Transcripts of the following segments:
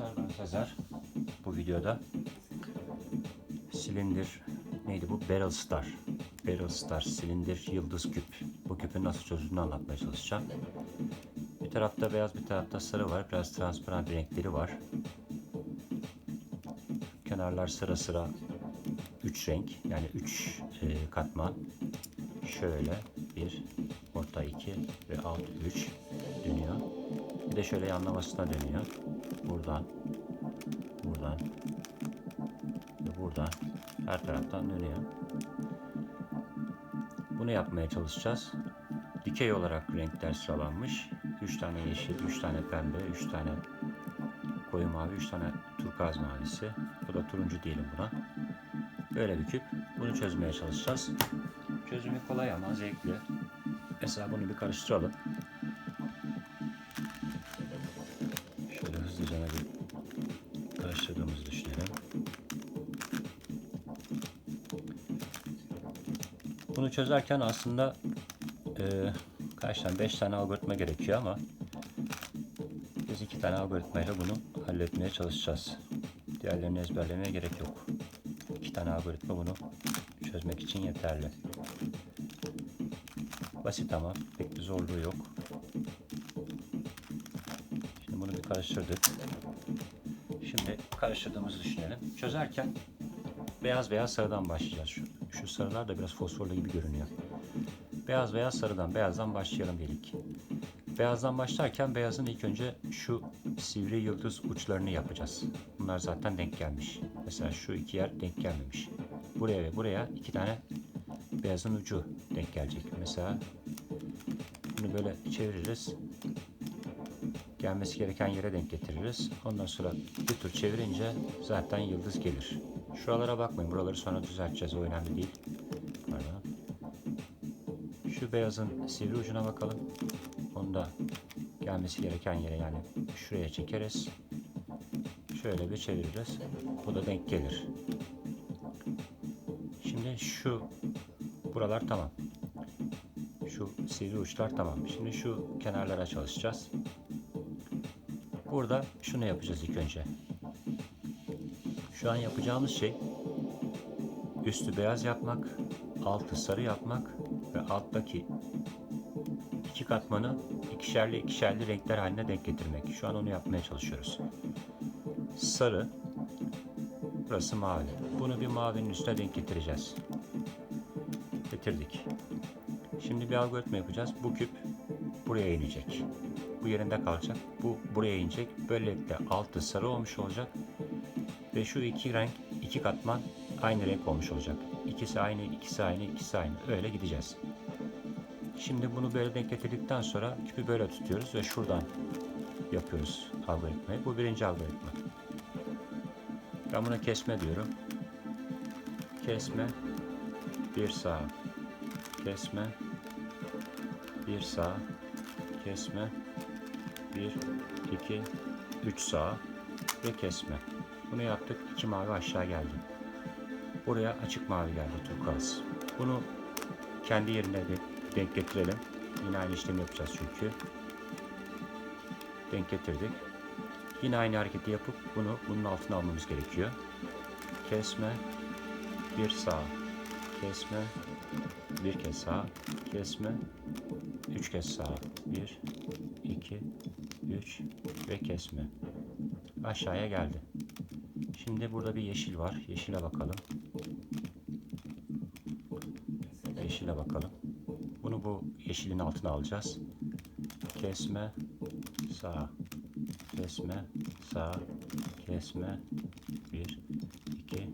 arkadaşlar ben Sezer. Bu videoda silindir neydi bu? Barrel Star. Barrel Star silindir yıldız küp. Bu küpün nasıl çözüldüğünü anlatmaya çalışacağım. Bir tarafta beyaz bir tarafta sarı var. Biraz transparan bir renkleri var. Kenarlar sıra sıra 3 renk yani 3 katman. Şöyle 1, orta 2 ve alt 3 dönüyor. De şöyle yanlamasına dönüyor. Buradan, buradan ve buradan her taraftan dönüyor. Bunu yapmaya çalışacağız. Dikey olarak renkler sıralanmış. 3 tane yeşil, 3 tane pembe, 3 tane koyu mavi, 3 tane turkuaz mavisi. Bu da turuncu diyelim buna. Böyle bir küp. Bunu çözmeye çalışacağız. Çözümü kolay ama zevkli. Mesela bunu bir karıştıralım. Hızlıca bir karıştırdığımızı düşünelim. Bunu çözerken aslında e, kaç tane? 5 tane algoritma gerekiyor ama biz iki tane algoritmayla bunu halletmeye çalışacağız. Diğerlerini ezberlemeye gerek yok. İki tane algoritma bunu çözmek için yeterli. Basit ama pek bir zorluğu yok. Bunu bir karıştırdık. Şimdi karıştırdığımızı düşünelim. Çözerken beyaz veya sarıdan başlayacağız. Şu, şu sarılar da biraz fosforlu gibi görünüyor. Beyaz veya sarıdan, beyazdan başlayalım dedik. Beyazdan başlarken beyazın ilk önce şu sivri yıldız uçlarını yapacağız. Bunlar zaten denk gelmiş. Mesela şu iki yer denk gelmemiş. Buraya ve buraya iki tane beyazın ucu denk gelecek. Mesela bunu böyle çeviririz. Gelmesi gereken yere denk getiririz. Ondan sonra bir tur çevirince zaten yıldız gelir. Şuralara bakmayın. Buraları sonra düzelteceğiz. O önemli değil. Pardon. Şu beyazın sivri ucuna bakalım. Onu da gelmesi gereken yere yani şuraya çekeriz. Şöyle bir çeviririz. Bu da denk gelir. Şimdi şu buralar tamam. Şu sivri uçlar tamam. Şimdi şu kenarlara çalışacağız. Burada şunu yapacağız ilk önce. Şu an yapacağımız şey üstü beyaz yapmak, altı sarı yapmak ve alttaki iki katmanı ikişerli ikişerli renkler haline denk getirmek. Şu an onu yapmaya çalışıyoruz. Sarı, burası mavi. Bunu bir mavinin üstüne denk getireceğiz. Getirdik. Şimdi bir algoritma yapacağız. Bu küp buraya inecek. Bu yerinde kalacak. Bu buraya inecek. Böylelikle altı sarı olmuş olacak. Ve şu iki renk, iki katman aynı renk olmuş olacak. İkisi aynı, ikisi aynı, ikisi aynı. Öyle gideceğiz. Şimdi bunu böyle denk getirdikten sonra küpü böyle tutuyoruz ve şuradan yapıyoruz algoritmayı. Bu birinci algoritma. Ben buna kesme diyorum. Kesme, bir sağ, kesme, bir sağ, kesme, bir, iki, üç sağ ve kesme. Bunu yaptık. iki mavi aşağı geldi. Buraya açık mavi geldi turkuaz. Bunu kendi yerine de denk getirelim. Yine aynı işlemi yapacağız çünkü. Denk getirdik. Yine aynı hareketi yapıp bunu bunun altına almamız gerekiyor. Kesme, bir sağ, kesme, bir kez sağ, kesme, üç kez sağ, bir, iki, üç ve kesme. Aşağıya geldi. Şimdi burada bir yeşil var. Yeşile bakalım. Yeşile bakalım. Bunu bu yeşilin altına alacağız. Kesme, sağ, kesme, sağ, kesme, bir, iki,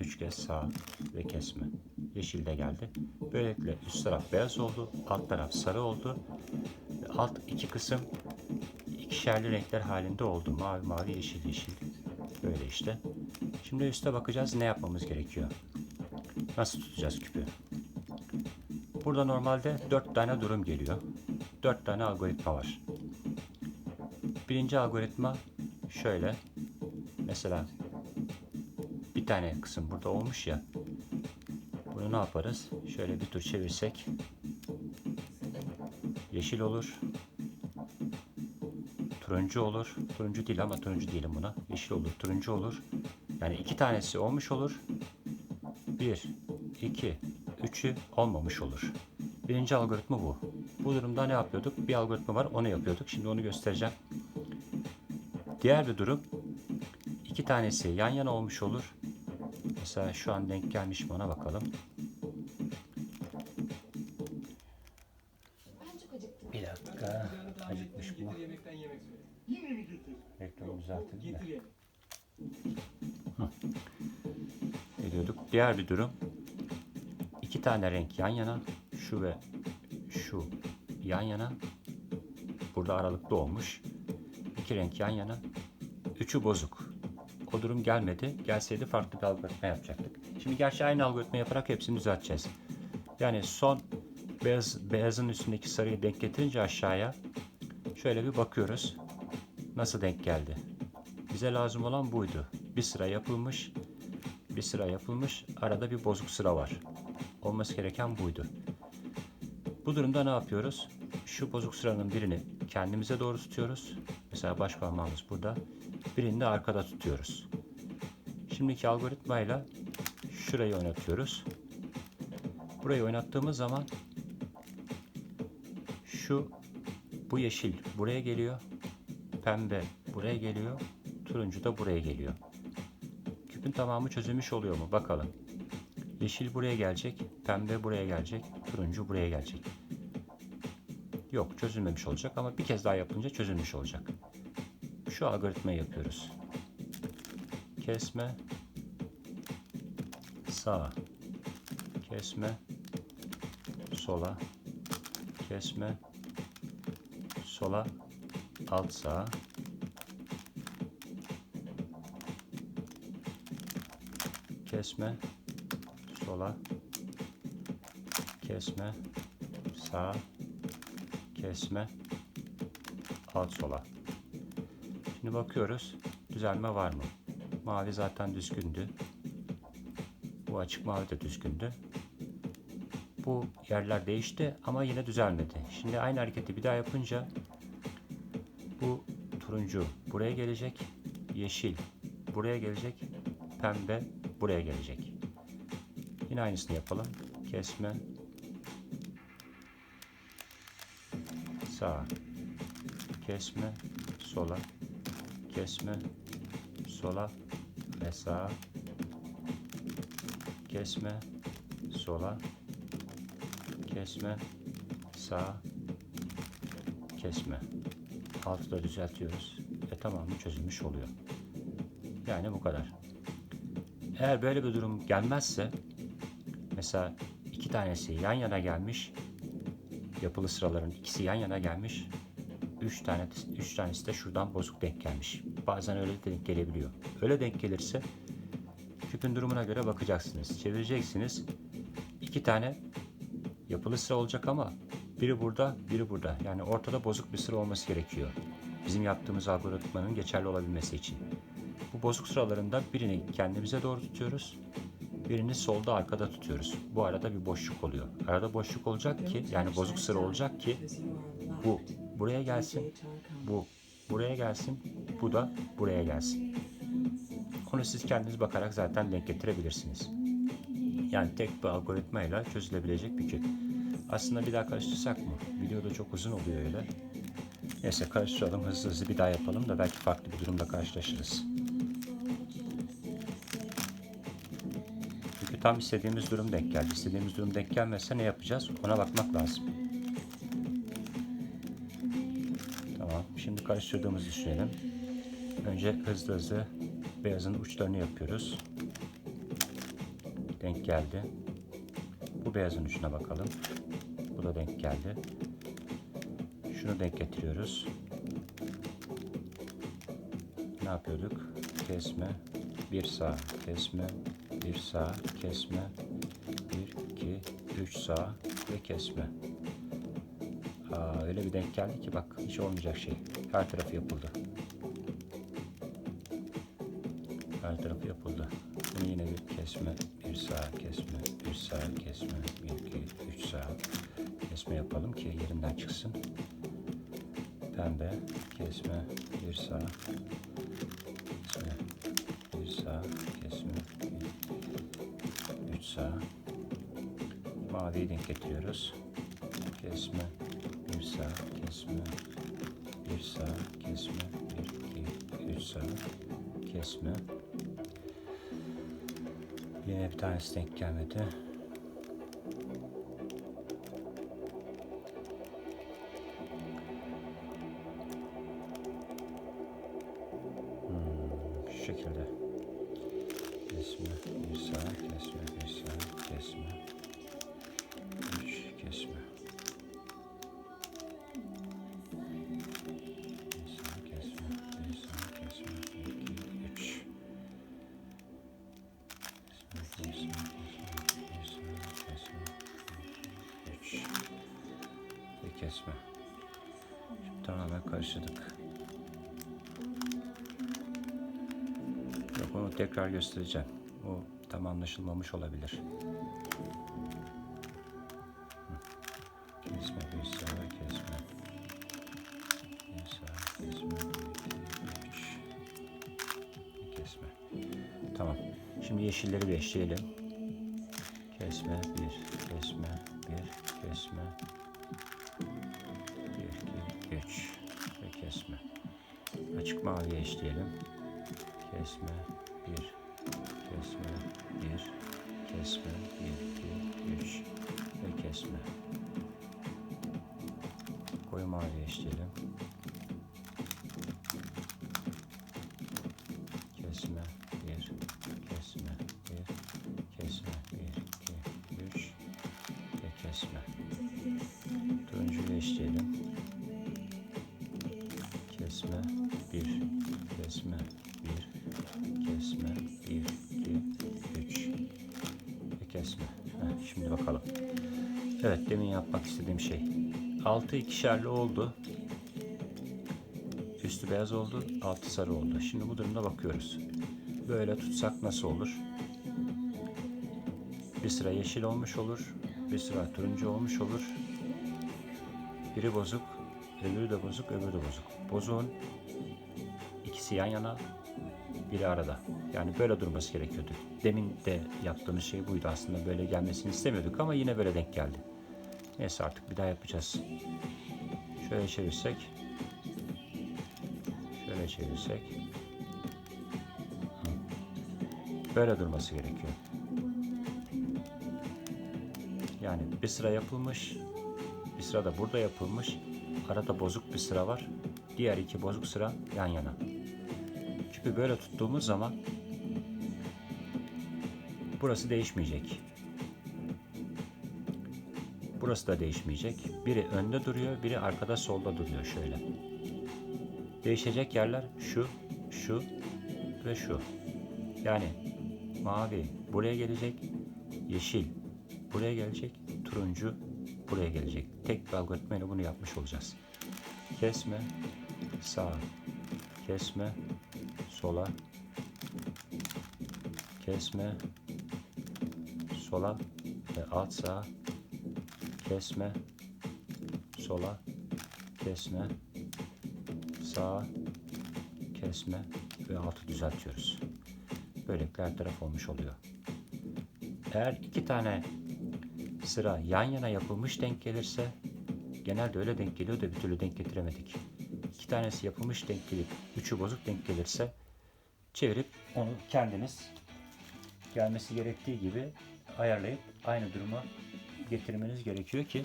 üç kez sağ ve kesme. Yeşil de geldi. Böylelikle üst taraf beyaz oldu, alt taraf sarı oldu. Alt iki kısım ikişerli renkler halinde oldu. Mavi mavi, yeşil yeşil. Böyle işte. Şimdi üste bakacağız ne yapmamız gerekiyor. Nasıl tutacağız küpü? Burada normalde 4 tane durum geliyor. 4 tane algoritma var. Birinci algoritma şöyle. Mesela bir tane kısım burada olmuş ya. Bunu ne yaparız? Şöyle bir tur çevirsek yeşil olur. Turuncu olur. Turuncu değil ama turuncu diyelim buna. Yeşil olur, turuncu olur. Yani iki tanesi olmuş olur. Bir, iki, üçü olmamış olur. Birinci algoritma bu. Bu durumda ne yapıyorduk? Bir algoritma var onu yapıyorduk. Şimdi onu göstereceğim. Diğer bir durum iki tanesi yan yana olmuş olur. Mesela şu an denk gelmiş mi ona bakalım. Acıkmış bu. Yemekten yemek söyle. Yine mi getir? Reklamı düzeltelim de. Getir ye. Ne diyorduk? Diğer bir durum. İki tane renk yan yana. Şu ve şu yan yana. Burada aralıklı olmuş. İki renk yan yana. Üçü bozuk. O durum gelmedi. Gelseydi farklı bir algoritma yapacaktık. Şimdi gerçi aynı algoritma yaparak hepsini düzelteceğiz. Yani son beyaz, beyazın üstündeki sarıyı denk getirince aşağıya şöyle bir bakıyoruz. Nasıl denk geldi? Bize lazım olan buydu. Bir sıra yapılmış, bir sıra yapılmış, arada bir bozuk sıra var. Olması gereken buydu. Bu durumda ne yapıyoruz? Şu bozuk sıranın birini kendimize doğru tutuyoruz. Mesela baş parmağımız burada. Birini de arkada tutuyoruz. Şimdiki algoritmayla şurayı oynatıyoruz. Burayı oynattığımız zaman şu bu yeşil buraya geliyor. Pembe buraya geliyor. Turuncu da buraya geliyor. Küpün tamamı çözülmüş oluyor mu? Bakalım. Yeşil buraya gelecek, pembe buraya gelecek, turuncu buraya gelecek. Yok çözülmemiş olacak ama bir kez daha yapınca çözülmüş olacak. Şu algoritmayı yapıyoruz. Kesme, sağ, kesme, sola, kesme, sola, alt sağ, kesme, sola, kesme, sağ, kesme, alt sola. Şimdi bakıyoruz düzelme var mı? Mavi zaten düzgündü. Bu açık mavi de düzgündü. Bu yerler değişti ama yine düzelmedi. Şimdi aynı hareketi bir daha yapınca turuncu buraya gelecek, yeşil buraya gelecek, pembe buraya gelecek. Yine aynısını yapalım. Kesme. Sağ. Kesme. Sola. Kesme. Sola. Ve sağ. Kesme. Sola. Kesme. Sağ. Kesme. Altı düzeltiyoruz. Ve tamamı çözülmüş oluyor. Yani bu kadar. Eğer böyle bir durum gelmezse mesela iki tanesi yan yana gelmiş yapılı sıraların ikisi yan yana gelmiş üç tane üç tanesi de şuradan bozuk denk gelmiş. Bazen öyle de denk gelebiliyor. Öyle denk gelirse küpün durumuna göre bakacaksınız. Çevireceksiniz. İki tane yapılı sıra olacak ama biri burada, biri burada. Yani ortada bozuk bir sıra olması gerekiyor. Bizim yaptığımız algoritmanın geçerli olabilmesi için. Bu bozuk sıralarında birini kendimize doğru tutuyoruz. Birini solda arkada tutuyoruz. Bu arada bir boşluk oluyor. Arada boşluk olacak ki yani bozuk sıra olacak ki bu buraya gelsin. Bu buraya gelsin. Bu da buraya gelsin. Onu siz kendiniz bakarak zaten denk getirebilirsiniz. Yani tek bir algoritmayla çözülebilecek bir küp. Aslında bir daha karıştırsak mı? Video da çok uzun oluyor öyle. Neyse karıştıralım hızlı hızlı bir daha yapalım da belki farklı bir durumda karşılaşırız. Çünkü tam istediğimiz durum denk geldi. İstediğimiz durum denk gelmezse ne yapacağız? Ona bakmak lazım. Tamam. Şimdi karıştırdığımızı düşünelim. Önce hızlı hızlı beyazın uçlarını yapıyoruz. Denk geldi. Bu beyazın ucuna bakalım. Bu da denk geldi. Şunu denk getiriyoruz. Ne yapıyorduk? Kesme, bir sağ, kesme, bir sağ, kesme, bir, iki, üç sağ ve kesme. Aa, öyle bir denk geldi ki bak hiç olmayacak şey. Her tarafı yapıldı. Her tarafı yapıldı. Bunu yine bir kesme, bir sağ kesme, bir sağ kesme, bir iki, üç sağ kesme yapalım ki yerinden çıksın. pembe kesme bir sağ kesme bir sağ kesme bir, üç sağ maviyi denk getiriyoruz kesme bir sağ kesme bir sağ kesme bir iki üç sağ kesme yine bir tanesi denk gelmedi Şu şekilde. Kesme, bir sağ, kesme, kesme. Kesme. Kesme. Şimdi tamamen karıştırdık. Yok onu tekrar göstereceğim. O tam anlaşılmamış olabilir. Kesme kesme. Kesme. üç. Bir kesme. Tamam. Şimdi yeşilleri bir. Kesme bir, kesme bir, kesme. Bir, iki, üç. Ve kesme. Açık mavi eşleyelim kesme bir kesme bir kesme bir iki üç ve kesme koyu mavi eşleyelim evet demin yapmak istediğim şey altı ikişerli oldu üstü beyaz oldu altı sarı oldu şimdi bu durumda bakıyoruz böyle tutsak nasıl olur bir sıra yeşil olmuş olur bir sıra turuncu olmuş olur biri bozuk öbürü de bozuk öbürü de bozuk bozuğun ikisi yan yana biri arada. Yani böyle durması gerekiyordu. Demin de yaptığımız şey buydu aslında. Böyle gelmesini istemiyorduk ama yine böyle denk geldi. Neyse artık bir daha yapacağız. Şöyle çevirsek. Şöyle çevirsek. Böyle durması gerekiyor. Yani bir sıra yapılmış. Bir sıra da burada yapılmış. Arada bozuk bir sıra var. Diğer iki bozuk sıra yan yana. Küpü böyle tuttuğumuz zaman burası değişmeyecek. Burası da değişmeyecek. Biri önde duruyor, biri arkada solda duruyor şöyle. Değişecek yerler şu, şu ve şu. Yani mavi buraya gelecek, yeşil buraya gelecek, turuncu buraya gelecek. Tek bir algoritmayla bunu yapmış olacağız. Kesme, sağ, kesme, sola, kesme, sola ve alt sağ, kesme, sola, kesme, sağ, kesme ve altı düzeltiyoruz. Böylelikle her taraf olmuş oluyor. Eğer iki tane sıra yan yana yapılmış denk gelirse genelde öyle denk geliyor da bir türlü denk getiremedik. İki tanesi yapılmış denk gelip üçü bozuk denk gelirse çevirip onu kendiniz gelmesi gerektiği gibi ayarlayıp aynı duruma getirmeniz gerekiyor ki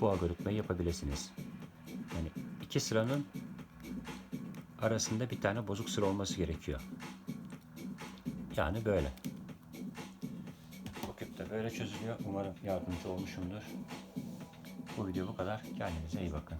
bu algoritmayı yapabilirsiniz. Yani iki sıranın arasında bir tane bozuk sıra olması gerekiyor. Yani böyle. Bu küp de böyle çözülüyor. Umarım yardımcı olmuşumdur. Bu video bu kadar. Kendinize iyi bakın.